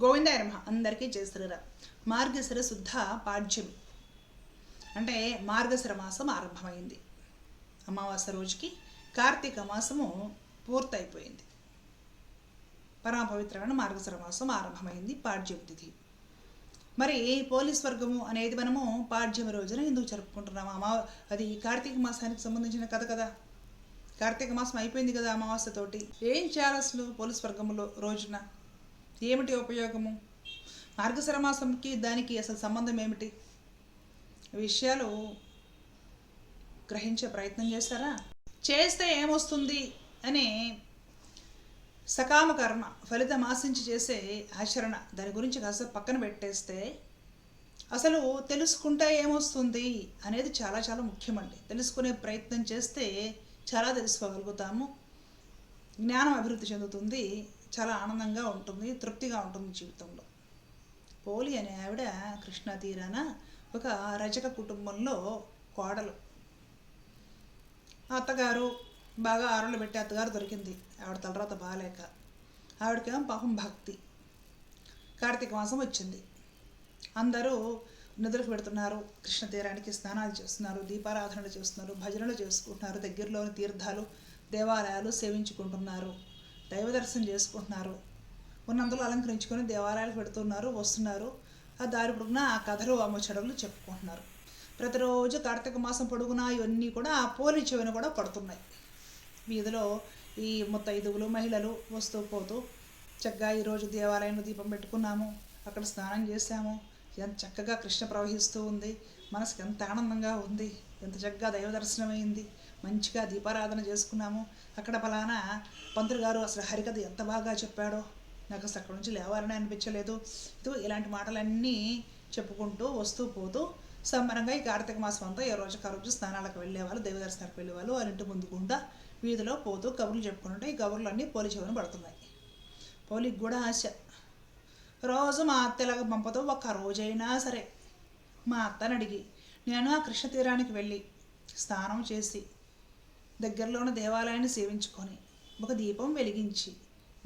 గోవిందాయ నమ అందరికీ చేస్తురా మార్గశిర శుద్ధ పాడ్యమి. అంటే మార్గశిర మాసం ఆరంభమైంది. అమావాస్య రోజుకి కార్తీక మాసము పూర్తయిపోయింది. పరమ పవిత్రమైన మార్గశిర మాసం ఆరంభమైంది పాడ్యమి తిథి. మరి పోలీస్ వర్గము అనేది మనము పాడ్యమి రోజున ఎందుకు జరుపుకుంటున్నాము? అమా అది కార్తీక మాసానికి సంబంధించిన కథ కదా. కార్తీక మాసం అయిపోయింది కదా అమావాస్యతోటి ఏం చేయాలి అసలు పోలీస్ వర్గములో రోజున? ఏమిటి ఉపయోగము? మార్గశరమాసంకి దానికి అసలు సంబంధం ఏమిటి? విషయాలు గ్రహించే ప్రయత్నం చేస్తారా చేస్తే ఏమొస్తుంది అని సకామ కర్మ ఫలితం ఆశించి చేసే ఆచరణ దాని గురించి కాస్త పక్కన పెట్టేస్తే అసలు తెలుసుకుంటే ఏమొస్తుంది అనేది చాలా చాలా ముఖ్యమండి. తెలుసుకునే ప్రయత్నం చేస్తే చాలా తెలుసుకోగలుగుతాము. జ్ఞానం అభివృద్ధి చెందుతుంది. చాలా ఆనందంగా ఉంటుంది తృప్తిగా ఉంటుంది జీవితంలో. పోలి అనే ఆవిడ కృష్ణా తీరాన ఒక రజక కుటుంబంలో కోడలు. అత్తగారు బాగా ఆరులు పెట్టి అత్తగారు దొరికింది. ఆవిడ తలరాత బాగాలేక ఆవిడకేమో పాపం భక్తి. కార్తీక మాసం వచ్చింది. అందరూ నిద్రకు పెడుతున్నారు. కృష్ణ తీరానికి స్నానాలు చేస్తున్నారు దీపారాధనలు చేస్తున్నారు భజనలు చేసుకుంటున్నారు దగ్గరలోని తీర్థాలు దేవాలయాలు సేవించుకుంటున్నారు. దైవ దర్శనం చేసుకుంటున్నారు. ఉన్నందులో అలంకరించుకొని దేవాలయాలకు పెడుతున్నారు వస్తున్నారు. ఆ దారి పొడుగున ఆ కథలు ఆ ముచ్చడలు చెప్పుకుంటున్నారు. ప్రతిరోజు కార్తీక మాసం పొడుగునా ఇవన్నీ కూడా ఆ పోలి చెవిన కూడా పడుతున్నాయి. వీధిలో ఈ ముత్తైదువులు మహిళలు వస్తూ పోతూ చక్కగా ఈరోజు దేవాలయంలో దీపం పెట్టుకున్నాము. అక్కడ స్నానం చేశాము. ఎంత చక్కగా కృష్ణ ప్రవహిస్తూ ఉంది. మనసుకి ఎంత ఆనందంగా ఉంది. ఎంత చక్కగా దైవ దర్శనం అయింది మంచిగా దీపారాధన చేసుకున్నాము. అక్కడ ఫలానా పంతులు గారు అసలు హరికథ ఎంత బాగా చెప్పాడో నాకు అసలు అక్కడ నుంచి లేవాలని అనిపించలేదు. ఇది ఇలాంటి మాటలన్నీ చెప్పుకుంటూ వస్తూ పోతూ సంబరంగా ఈ కార్తీక మాసం అంతా ఏ రోజు ఆ రోజు స్నానాలకు వెళ్ళేవాళ్ళు దైవ వెళ్ళేవాళ్ళు వారి ఇంటి ముందుకుంటా వీధిలో పోతూ కబుర్లు చెప్పుకుంటుంటే ఈ కబుర్లన్నీ పోలి చెవున పడుతున్నాయి. పోలికి కూడా ఆశ. రోజు మా అత్తలకు పంపతో ఒక్క రోజైనా సరే మా అత్తని అడిగి నేను ఆ కృష్ణ తీరానికి వెళ్ళి స్నానం చేసి దగ్గరలో ఉన్న దేవాలయాన్ని సేవించుకొని ఒక దీపం వెలిగించి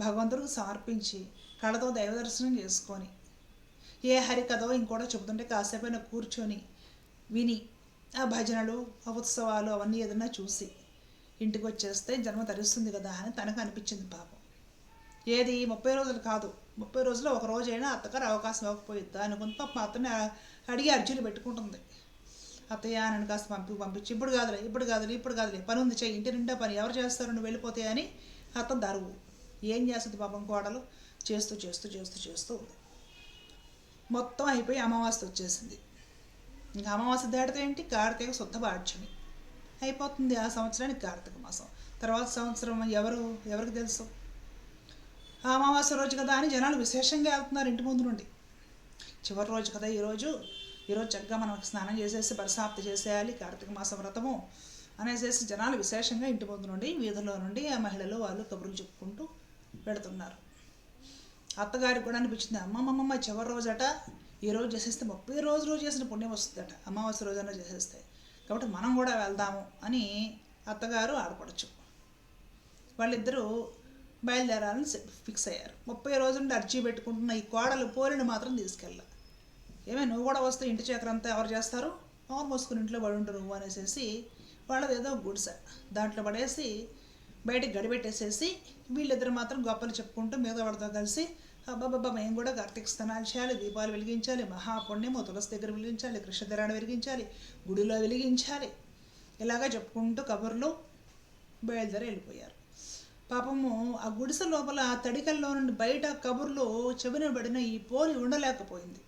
భగవంతుడికి సమర్పించి కళ్ళతో దైవ దర్శనం చేసుకొని ఏ హరికథో ఇంకోటో చెబుతుంటే కాసేపైనా కూర్చొని విని ఆ భజనలు ఆ ఉత్సవాలు అవన్నీ ఏదైనా చూసి ఇంటికి వచ్చేస్తే జన్మ తరుస్తుంది కదా అని తనకు అనిపించింది పాపం. ఏది ముప్పై రోజులు కాదు ముప్పై రోజులు ఒక రోజైనా అత్తగారు అవకాశం ఇవ్వకపోయిద్దా అనుకుని పాప అతన్ని అడిగి అర్జీలు పెట్టుకుంటుంది. అత్తయ్య నన్ను కాస్త పంపి పంపించి. ఇప్పుడు కాదులే ఇప్పుడు కాదులే ఇప్పుడు కాదులే. పని ఉంది చెయ్యి. ఇంటి నిండా పని. ఎవరు చేస్తారు? నువ్వు వెళ్ళిపోతే అని అత్త దరువు. ఏం చేస్తుంది పాపం కోడలు? చేస్తూ చేస్తూ చేస్తూ చేస్తూ ఉంది. మొత్తం అయిపోయి అమావాస్య వచ్చేసింది. ఇంకా అమావాస్య దాటితే ఏంటి? కార్తీక శుద్ధ పాడ్యమి అయిపోతుంది ఆ సంవత్సరానికి కార్తీక మాసం. తర్వాత సంవత్సరం ఎవరు? ఎవరికి తెలుసు? అమావాస్య రోజు కదా అని జనాలు విశేషంగా వెళ్తున్నారు ఇంటి ముందు నుండి. చివరి రోజు కదా ఈరోజు ఈరోజు చక్కగా మనం స్నానం చేసేసి పరిశాప్తి చేసేయాలి కార్తీక మాస వ్రతము అనేసేసి జనాలు విశేషంగా ఇంటి ముందు నుండి వీధుల్లో నుండి ఆ మహిళలు వాళ్ళు కబుర్లు చెప్పుకుంటూ పెడుతున్నారు అత్తగారికి కూడా అనిపించింది అమ్మమ్మమ్మ చివరి రోజట ఈ రోజు చేసేస్తే ముప్పై రోజు రోజు చేసిన పుణ్యం వస్తుందట అమావాస్య రోజైనా చేసేస్తే. కాబట్టి మనం కూడా వెళ్దాము అని అత్తగారు ఆడపడచ్చు వాళ్ళిద్దరూ బయలుదేరాలని ఫిక్స్ అయ్యారు. ముప్పై రోజు నుండి అర్జీ పెట్టుకుంటున్న ఈ కోడలు పోలిని మాత్రం తీసుకెళ్ళారు ఏమే నువ్వు కూడా వస్తే ఇంటి చక్రంతా ఎవరు చేస్తారు? ఎవరు మోసుకుని ఇంట్లో పడి ఉంటారు నువ్వు అనేసి వాళ్ళది ఏదో గుడిసె. దాంట్లో పడేసి బయటకు గడిపెట్టేసేసి వీళ్ళిద్దరు మాత్రం గొప్పలు చెప్పుకుంటూ మిగతా వాళ్ళతో కలిసి అబ్బాబ్బా మేము కూడా కార్తీక స్నానాలు చేయాలి దీపాలు వెలిగించాలి మహాపుణ్యము తులసి దగ్గర వెలిగించాలి కృష్ణధరాన్ని వెలిగించాలి గుడిలో వెలిగించాలి. ఇలాగా చెప్పుకుంటూ కబుర్లు బయలుదేరి వెళ్ళిపోయారు. పాపము ఆ గుడిసె లోపల తడికల్లో నుండి బయట కబుర్లు చెవిన పడిన ఈ పోలి ఉండలేకపోయింది.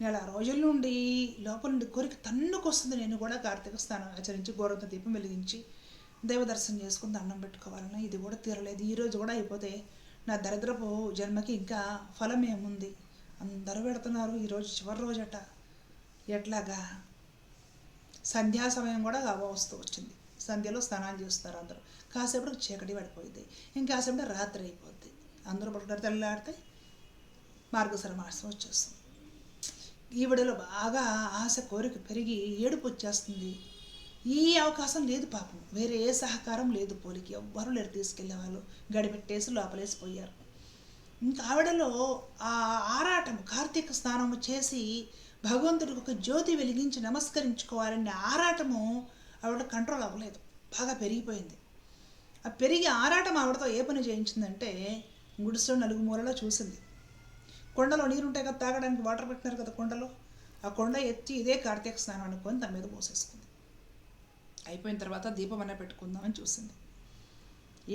నెల రోజుల నుండి లోపల నుండి కోరిక తన్నుకొస్తుంది నేను కూడా కార్తీక స్నానం ఆచరించి గోరంత దీపం వెలిగించి దైవదర్శనం చేసుకుని దండం పెట్టుకోవాలన్నా ఇది కూడా తీరలేదు. ఈరోజు కూడా అయిపోతే నా దరిద్రపు జన్మకి ఇంకా ఫలం ఏముంది? అందరూ పెడుతున్నారు. ఈరోజు చివరి రోజట. ఎట్లాగా? సంధ్యా సమయం కూడా వస్తూ వచ్చింది. సంధ్యలో స్నానాలు చేస్తారు అందరూ. కాసేపటికి చీకటి పడిపోయింది. ఇంకాసేపటి రాత్రి అయిపోద్ది. అందరూ పడుకుంటారు తెల్లాడితే మార్గశర మాసం వచ్చేస్తుంది. ఈవిడలో బాగా ఆశ కోరిక పెరిగి ఏడుపు వచ్చేస్తుంది. ఈ అవకాశం లేదు పాపం. వేరే ఏ సహకారం లేదు పోలికి. ఎవ్వరూ లేరు తీసుకెళ్ళేవాళ్ళు గడిపెట్టేసి లోపలేసిపోయారు. ఇంకా ఆవిడలో ఆ ఆరాటం కార్తీక స్నానము చేసి భగవంతుడికి ఒక జ్యోతి వెలిగించి నమస్కరించుకోవాలనే ఆరాటము ఆవిడ కంట్రోల్ అవ్వలేదు. బాగా పెరిగిపోయింది. ఆ పెరిగి ఆరాటం ఆవిడతో ఏ పని చేయించిందంటే గుడిసెలో నలుగు మూలలో చూసింది. కొండలో నీరుంటాయి కదా తాగడానికి వాటర్ పెట్టినారు కదా కొండలో ఆ కొండ ఎత్తి ఇదే కార్తీక స్నానం అనుకొని తన మీద పోసేసుకుంది. అయిపోయిన తర్వాత దీపం అనే పెట్టుకుందామని చూసింది.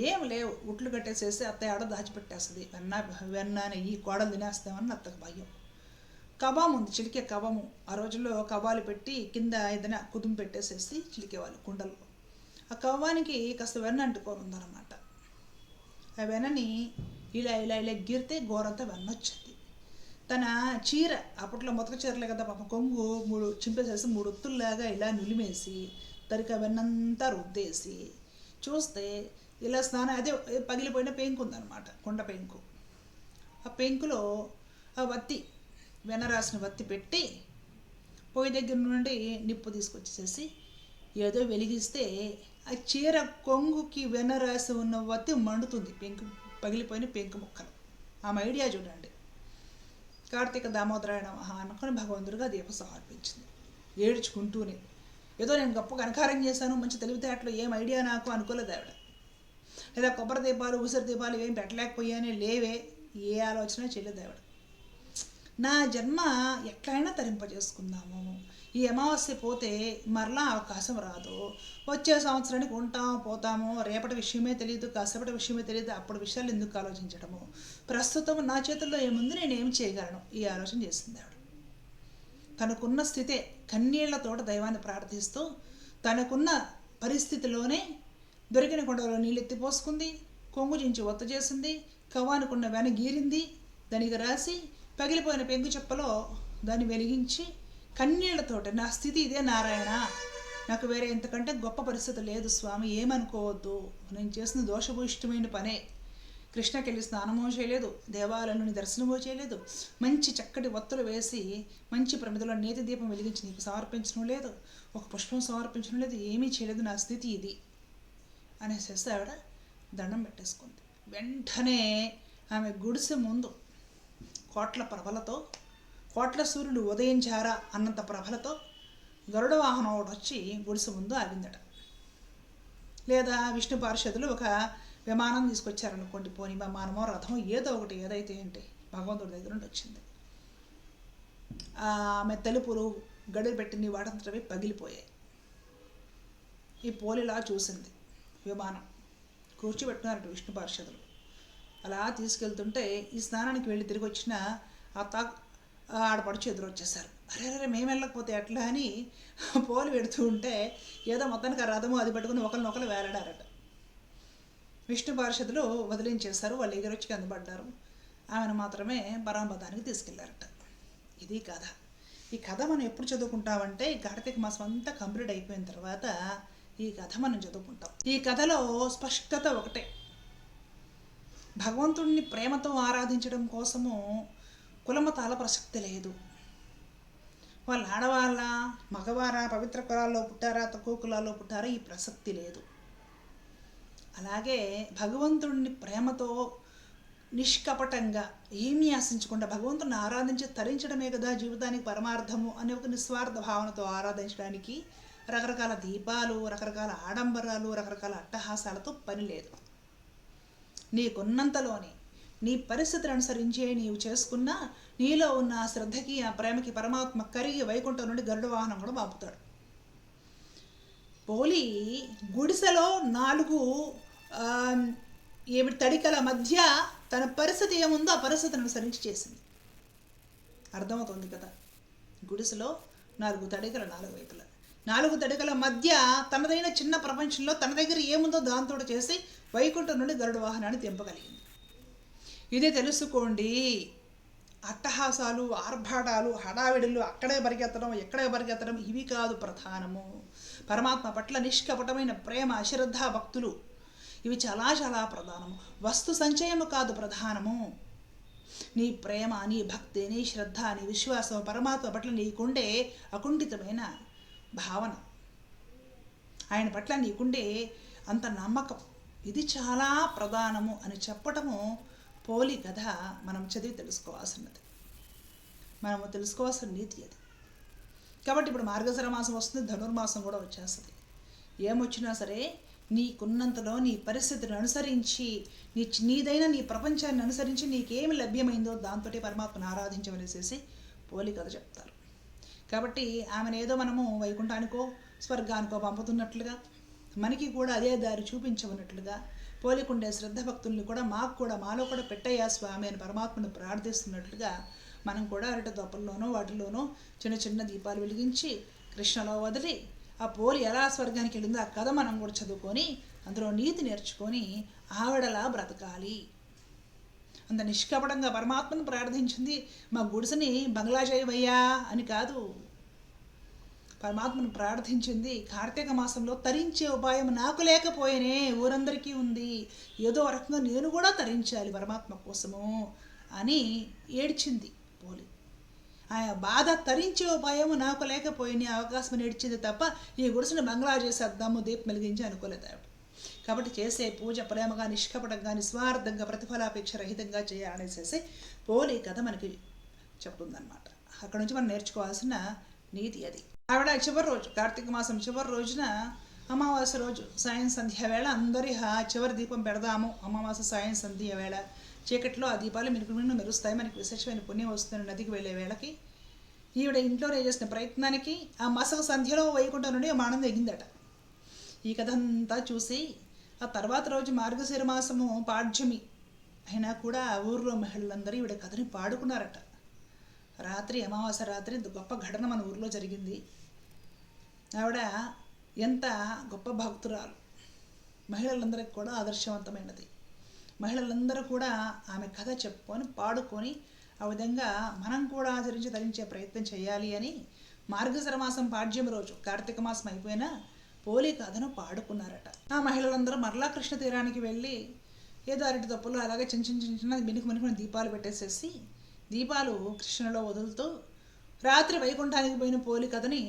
ఏం లేవు ఉట్లు కట్టేసేసి అత్తయ్య ఆడ దాచిపెట్టేస్తుంది. వెన్న వెన్న నెయ్యి కోడలు తినేస్తామని అత్తకు భయం. కబాం ఉంది చిలికే కబాము ఆ రోజుల్లో కబాలు పెట్టి కింద ఏదైనా కుదుము పెట్టేసేసి చిలికేవాళ్ళు కుండల్లో. ఆ కవ్వానికి కాస్త వెన్న అంటుకొని ఉందన్నమాట. ఆ వెన్నని ఇలా ఇలా ఇలా గిరితే గోరంతా వెన్న వచ్చింది తన చీర అప్పట్లో మొదటి చీరలే కదా పాపం కొంగు మూడు చింపేసేసి మూడు ఒత్తుల్లాగా ఇలా నులిమేసి తరిక వెన్నంతా రుద్దేసి చూస్తే ఇలా స్నానం అదే పగిలిపోయిన పెంకు ఉందన్నమాట కొండ పెంకు. ఆ పెంకులో ఆ వత్తి వెనరాసిన వత్తి పెట్టి పొయ్యి దగ్గర నుండి నిప్పు తీసుకొచ్చేసేసి ఏదో వెలిగిస్తే ఆ చీర కొంగుకి వెన రాసి ఉన్న వత్తి మండుతుంది పెంకు పగిలిపోయిన పెంకు ముక్కలు. ఆమె ఐడియా చూడండి. కార్తీక దామోదరాయణ మహా అనుకుని భగవంతుడిగా దీపం సమర్పించింది. ఏడ్చుకుంటూనే ఏదో నేను గొప్ప కనకారం చేశాను మంచి తెలివితేటలు ఏం ఐడియా నాకు? అనుకోలేదు ఆవిడ. లేదా కొబ్బరి దీపాలు ఉసిరి దీపాలు ఏం పెట్టలేకపోయానే లేవే ఏ ఆలోచన చేయలేదు ఆవిడ. నా జన్మ ఎట్లయినా తరింపజేసుకుందాము ఈ అమావాస్య పోతే మరలా అవకాశం రాదు. వచ్చే సంవత్సరానికి ఉంటాము పోతాము. రేపటి విషయమే తెలియదు కాసేపటి విషయమే తెలియదు అప్పుడు విషయాలు ఎందుకు ఆలోచించడము? ప్రస్తుతం నా చేతుల్లో ఏముంది? నేను ఏం చేయగలను? ఈ ఆలోచన చేసింది ఆవిడ. తనకున్న స్థితే కన్నీళ్ళతోట దైవాన్ని ప్రార్థిస్తూ తనకున్న పరిస్థితిలోనే దొరికిన కొండలో నీళ్ళు ఎత్తిపోసుకుంది కొంగు చించి ఒత్త చేసింది. కవ్వానుకున్న వెన గీరింది. దానికి రాసి పగిలిపోయిన పెంకు చెప్పలో దాన్ని వెలిగించి కన్నీళ్ళతోటి నా స్థితి ఇదే నారాయణ. నాకు వేరే ఎంతకంటే గొప్ప పరిస్థితి లేదు స్వామి. ఏమనుకోవద్దు. నేను చేసిన దోషభూయిష్టమైన పనే. కృష్ణకి వెళ్ళి స్నానమో చేయలేదు దేవాలయంలోని దర్శనమో చేయలేదు. మంచి చక్కటి ఒత్తులు వేసి మంచి ప్రమిదలో నేతి దీపం వెలిగించి నీకు సమర్పించడం లేదు. ఒక పుష్పం సమర్పించడం లేదు. ఏమీ చేయలేదు. నా స్థితి ఇది. అనేసేసి ఆవిడ దండం పెట్టేసుకుంది. వెంటనే ఆమె గుడిసె ముందు కోట్ల ప్రభలతో కోట్ల సూర్యుడు ఉదయించారా అన్నంత ప్రభలతో గరుడ వాహనం ఒకటి వచ్చి గుడిసె ముందు ఆగిందట. లేదా విష్ణు పార్షదులు ఒక విమానం తీసుకొచ్చారనుకోండి. పోని విమానమో రథం ఏదో ఒకటి ఏదైతే ఏంటి భగవంతుడి దగ్గర నుండి వచ్చింది. ఆమె తలుపులు గడులు పెట్టిన వాటంతటవి పగిలిపోయాయి. ఈ పోలిలా చూసింది విమానం. కూర్చోబెట్టుకున్నారట విష్ణు పార్షదులు అలా తీసుకెళ్తుంటే ఈ స్నానానికి వెళ్ళి తిరిగి వచ్చిన ఆ తా ఆడపడుచు ఎదురు వచ్చేసారు అరే అరే మేము వెళ్ళకపోతే ఎట్లా అని పోలు పెడుతూ ఉంటే ఏదో మొత్తానికి ఆ రథము అది పట్టుకుని ఒకరినొకరు వేలాడారట. విష్ణు పార్షదులు వదిలించేశారు వాళ్ళు ఎగురొచ్చి కిందపడ్డారు. ఆమెను మాత్రమే పరాంబదానికి తీసుకెళ్ళారట. ఇది కథ. ఈ కథ మనం ఎప్పుడు చదువుకుంటామంటే కార్తీక మాసం అంతా కంప్లీట్ అయిపోయిన తర్వాత ఈ కథ మనం చదువుకుంటాం. ఈ కథలో స్పష్టత ఒకటే. భగవంతుడిని ప్రేమతో ఆరాధించడం కోసము కులమతాల ప్రసక్తి లేదు. వాళ్ళు ఆడవాళ్ళ మగవారా పవిత్ర కులాల్లో పుట్టారా తక్కువ కులాల్లో పుట్టారా ఈ ప్రసక్తి లేదు. అలాగే భగవంతుడిని ప్రేమతో నిష్కపటంగా ఏమీ ఆశించకుండా భగవంతుని ఆరాధించి తరించడమే కదా జీవితానికి పరమార్థము అనే ఒక నిస్వార్థ భావనతో ఆరాధించడానికి రకరకాల దీపాలు రకరకాల ఆడంబరాలు రకరకాల అట్టహాసాలతో పని లేదు. నీకున్నంతలోనే నీ పరిస్థితిని అనుసరించే నీవు చేసుకున్న నీలో ఉన్న ఆ శ్రద్ధకి ఆ ప్రేమకి పరమాత్మ కరిగి వైకుంఠం నుండి గరుడ వాహనం కూడా బాపుతాడు పోలి గుడిసెలో నాలుగు ఏమిటి తడికల మధ్య తన పరిస్థితి ఏముందో ఆ పరిస్థితిని అనుసరించి చేసింది. అర్థమవుతుంది కదా? గుడిసెలో నాలుగు తడికల నాలుగు వైపుల. నాలుగు తడికల మధ్య తనదైన చిన్న ప్రపంచంలో తన దగ్గర ఏముందో దాంతో చేసి వైకుంఠం నుండి గరుడ వాహనాన్ని తెంపగలిగింది. ఇది తెలుసుకోండి. అట్టహాసాలు ఆర్భాటాలు హడావిడులు అక్కడే పరిగెత్తడం ఎక్కడే పరిగెత్తడం ఇవి కాదు ప్రధానము. పరమాత్మ పట్ల నిష్కపటమైన ప్రేమ అశ్రద్ధ భక్తులు ఇవి చాలా చాలా ప్రధానము. వస్తు సంచయము కాదు ప్రధానము. నీ ప్రేమ నీ భక్తి నీ శ్రద్ధ నీ విశ్వాసం పరమాత్మ పట్ల నీకుండే అకుంఠితమైన భావన. ఆయన పట్ల నీకుండే అంత నమ్మకం. ఇది చాలా ప్రధానము అని చెప్పటము పోలి కథ మనం చదివి తెలుసుకోవాల్సినది. మనము తెలుసుకోవాల్సిన నీతి అది. కాబట్టి ఇప్పుడు మార్గశర మాసం వస్తుంది ధనుర్మాసం కూడా వచ్చేస్తుంది. ఏమొచ్చినా సరే నీకున్నంతలో నీ పరిస్థితిని అనుసరించి నీ నీదైన నీ ప్రపంచాన్ని అనుసరించి నీకేమి లభ్యమైందో దాంతో పరమాత్మను ఆరాధించవలసేసి పోలి కథ చెప్తారు. కాబట్టి ఆమెను ఏదో మనము వైకుంఠానికో స్వర్గానికో పంపుతున్నట్లుగా మనకి కూడా అదే దారి చూపించమన్నట్లుగా పోలికుండే శ్రద్ధ భక్తుల్ని కూడా మాకు కూడా మాలో కూడా పెట్టయ్యా స్వామి అని పరమాత్మను ప్రార్థిస్తున్నట్లుగా మనం కూడా అరటి దొప్పల్లోనూ వాటిలోనో చిన్న చిన్న దీపాలు వెలిగించి కృష్ణలో వదిలి ఆ పోలి ఎలా స్వర్గానికి వెళ్ళిందో ఆ కథ మనం కూడా చదువుకొని అందులో నీతి నేర్చుకొని ఆవిడలా బ్రతకాలి. అంత నిష్కపటంగా పరమాత్మను ప్రార్థించింది మా గుడిసెని బంగ్లా చేయవయ్యా అని కాదు. పరమాత్మను ప్రార్థించింది. కార్తీక మాసంలో తరించే ఉపాయం నాకు లేకపోయేనే ఊరందరికీ ఉంది. ఏదో రకంగా నేను కూడా తరించాలి పరమాత్మ కోసము అని ఏడ్చింది పోలి. ఆ బాధ తరించే ఉపాయం నాకు లేకపోయిన అవకాశం ఏడ్చింది తప్ప ఈ గుడిసెని బంగ్లా చేసేద్దాము దీపం వెలిగించి అనుకోలేదు ఆవిడ. కాబట్టి చేసే పూజ ప్రేమగా నిష్కపటంగా నిస్వార్థంగా ప్రతిఫలాపేక్ష రహితంగా చేయాలనేసేసి పోలి కథ మనకి చెప్తుందన్నమాట. అక్కడ నుంచి మనం నేర్చుకోవాల్సిన నీతి అది. ఆవిడ చివరి రోజు కార్తీక మాసం చివరి రోజున అమావాస్య రోజు సాయం సంధ్య వేళ అందరి చివరి దీపం పెడదాము. అమావాస్య సాయం సంధ్య వేళ. చీకట్లో ఆ దీపాలు మినుకు మిన్ను మెరుస్తాయి. మనకి విశేషమైన పుణ్యం వస్తుంది నదికి వెళ్ళే వేళకి. ఈవిడ ఇంట్లోనే చేసిన ప్రయత్నానికి ఆ మసక సంధ్యలో వైకుంఠం నుండి ఆ ఎగిందట. ఈ కథ అంతా చూసి ఆ తర్వాత రోజు మార్గశిర మాసము పాడ్యమి అయినా కూడా ఆ ఊర్లో మహిళలందరూ ఈవిడ కథని పాడుకున్నారట. రాత్రి అమావాస్య రాత్రి గొప్ప ఘటన మన ఊర్లో జరిగింది. ఆవిడ ఎంత గొప్ప భక్తురాలు. మహిళలందరికి కూడా ఆదర్శవంతమైనది. మహిళలందరూ కూడా ఆమె కథ చెప్పుకొని పాడుకొని ఆ విధంగా మనం కూడా ఆచరించి ధరించే ప్రయత్నం చేయాలి అని మార్గశర మాసం పాడ్యం రోజు కార్తీక మాసం అయిపోయినా పోలి కథను పాడుకున్నారట. ఆ మహిళలందరూ మరలా కృష్ణ తీరానికి వెళ్ళి ఏదో అరటి తప్పులు అలాగే చిన్న చిన్న చిన్న చిన్న మినుకు మినుకుని దీపాలు పెట్టేసేసి దీపాలు కృష్ణలో వదులుతూ రాత్రి వైకుంఠానికి పోయిన పోలి కథని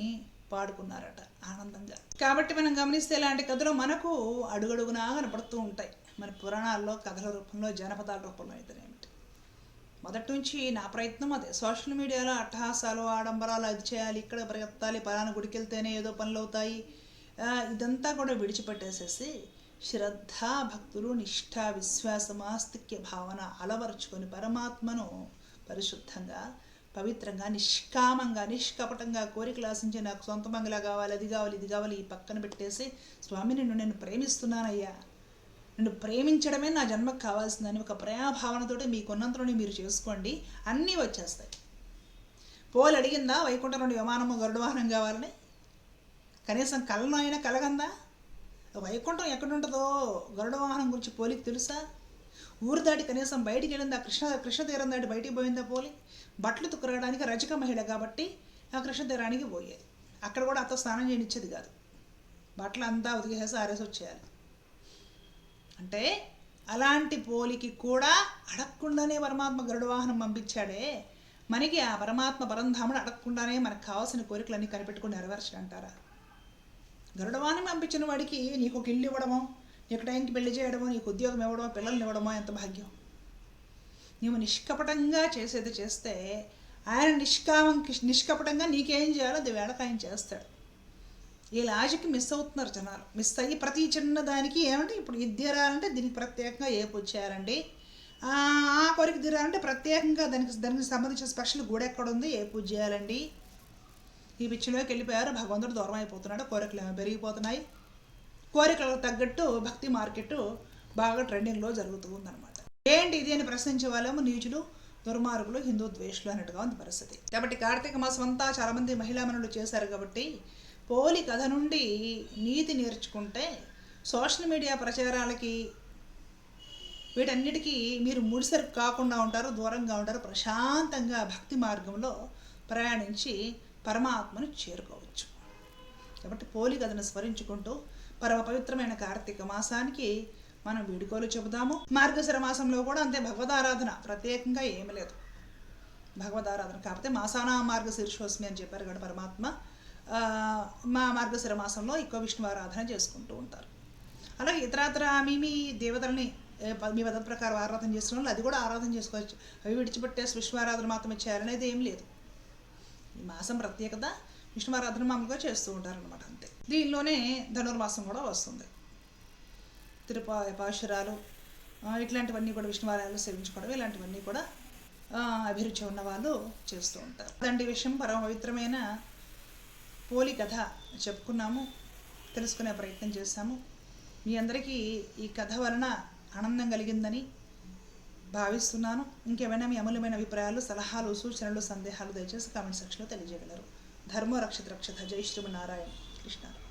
పాడుకున్నారట ఆనందంగా. కాబట్టి మనం గమనిస్తే ఇలాంటి కథలు మనకు అడుగడుగునా కనపడుతూ ఉంటాయి. మన పురాణాల్లో కథల రూపంలో జనపదాల రూపంలో అయితేనేమిటి? మొదటి నుంచి నా ప్రయత్నం అదే. సోషల్ మీడియాలో అట్టహాసాలు ఆడంబరాలు అది చేయాలి ఇక్కడ పరిగెత్తాలి పలానా గుడికి వెళ్తేనే ఏదో పనులు అవుతాయి ఇదంతా కూడా విడిచిపెట్టేసేసి శ్రద్ధ భక్తులు నిష్ఠ విశ్వాసం ఆస్తిక్య భావన అలవరుచుకొని పరమాత్మను పరిశుద్ధంగా పవిత్రంగా నిష్కామంగా నిష్కపటంగా కోరికలు ఆశించి నాకు సొంత బంగ్లా కావాలి అది కావాలి ఇది కావాలి ఈ పక్కన పెట్టేసి స్వామి నిన్ను నేను ప్రేమిస్తున్నానయ్యా. నిన్ను ప్రేమించడమే నా జన్మకు కావాల్సిందని ఒక ప్రేమభావనతోటి మీకున్నంతలోనే మీరు చేసుకోండి అన్నీ వచ్చేస్తాయి. పోలు అడిగిందా వైకుంఠం నుండి విమానము గరుడు వాహనం కావాలని? కనీసం కళ్ళను అయినా కలగందా? వైకుంఠం ఎక్కడుంటుందో గరుడ వాహనం గురించి పోలికి తెలుసా? ఊరు దాటి కనీసం బయటికి వెళ్ళిందా కృష్ణ కృష్ణ తీరం దాటి బయటికి పోయిందా పోలి. బట్టలు తుక్కరడానికి రజక మహిళ కాబట్టి ఆ కృష్ణ తీరానికి పోయేది. అక్కడ కూడా అత్త స్నానం చేయనిచ్చేది కాదు. బట్టలు అంతా ఉతికేసి ఆరేసి వచ్చేయాలి. అంటే అలాంటి పోలికి కూడా అడగకుండానే పరమాత్మ గరుడ వాహనం పంపించాడే. మనకి ఆ పరమాత్మ పరంధాముడు అడగకుండానే మనకు కావాల్సిన కోరికలన్నీ కనిపెట్టుకుని నెరవేర్చడంటారా? గరుడవాణి పంపించిన వాడికి నీకు ఒక ఇల్లు ఇవ్వడమో? నీకు టైంకి పెళ్ళి చేయడమో నీకు ఉద్యోగం ఇవ్వడమో పిల్లల్ని ఇవ్వడమో ఎంత భాగ్యం? నీవు నిష్కపటంగా చేసేది చేస్తే ఆయన నిష్కామం నిష్కపటంగా నీకేం చేయాలో అది వేళకు ఆయన చేస్తాడు. ఈ లాజిక్ మిస్ అవుతున్నారు జనాలు. మిస్ అయ్యి ప్రతి చిన్న దానికి ఏమంటే ఇప్పుడు ఇది తీరాలంటే దీనికి ప్రత్యేకంగా ఏ పూజ చేయాలండి? ఆ కొరికి తీరాలంటే ప్రత్యేకంగా దానికి దానికి సంబంధించిన స్పెషల్ గుడి ఎక్కడ ఉంది? ఏ పూజ చేయాలండి? ఈ పిచ్చిలోకి వెళ్ళిపోయారు భగవంతుడు దూరం అయిపోతున్నాడు కోరికలు పెరిగిపోతున్నాయి? కోరికలకు తగ్గట్టు భక్తి మార్కెట్ బాగా ట్రెండింగ్లో జరుగుతూ ఉందన్నమాట ఏంటి ఇది అని ప్రశ్నించే వాళ్ళేమో నీచులు దుర్మార్గులు హిందూ ద్వేషులు అన్నట్టుగా ఉంది పరిస్థితి. కాబట్టి కార్తీక మాసం అంతా చాలామంది మహిళా మనులు చేశారు కాబట్టి పోలి కథ నుండి నీతి నేర్చుకుంటే సోషల్ మీడియా ప్రచారాలకి వీటన్నిటికీ మీరు ముడిసరుకు కాకుండా ఉంటారు దూరంగా ఉంటారు ప్రశాంతంగా భక్తి మార్గంలో ప్రయాణించి పరమాత్మను చేరుకోవచ్చు. కాబట్టి పోలి కథను స్మరించుకుంటూ పరమ పవిత్రమైన కార్తీక మాసానికి మనం వీడుకోలు చెబుదాము. మార్గశిర మాసంలో కూడా అంతే భగవదారాధన. ప్రత్యేకంగా ఏమీ లేదు. భగవదారాధన. కాకపోతే మాసానా మార్గశీర్షోస్మి అని చెప్పారు కదా పరమాత్మ. మా మార్గశిర మాసంలో ఎక్కువ విష్ణు ఆరాధన చేసుకుంటూ ఉంటారు. అలాగే ఇతరాతర మీ మీ దేవతల్ని ప- మీ పద ప్రకారం ఆరాధన చేస్తున్న వాళ్ళు అది కూడా ఆరాధన చేసుకోవచ్చు. అవి విడిచిపెట్టేసి ఆరాధన మాత్రమే చేయాలనేది ఏం లేదు. ఈ మాసం ప్రత్యేకత విష్ణువారాధన మామూలుగా చేస్తూ ఉంటారనమాట అంతే. దీనిలోనే ధనుర్మాసం కూడా వస్తుంది. తిరుపా పాశురాలు ఇట్లాంటివన్నీ కూడా విష్ణువాలయాలు సేవించుకోవడం ఇలాంటివన్నీ కూడా అభిరుచి ఉన్న వాళ్ళు చేస్తూ ఉంటారు. అలాంటి విషయం పరమ పవిత్రమైన పోలి కథ చెప్పుకున్నాము తెలుసుకునే ప్రయత్నం చేశాము. మీ అందరికీ ఈ కథ వలన ఆనందం కలిగిందని భావిస్తున్నాను. ఇంకేమైనా మీ అమూల్యమైన అభిప్రాయాలు సలహాలు సూచనలు సందేహాలు దయచేసి కామెంట్ సెక్షన్లో తెలియజేయగలరు. ధర్మో రక్షిత రక్షిత జై శ్రీమన్నారాయణ. కృష్ణ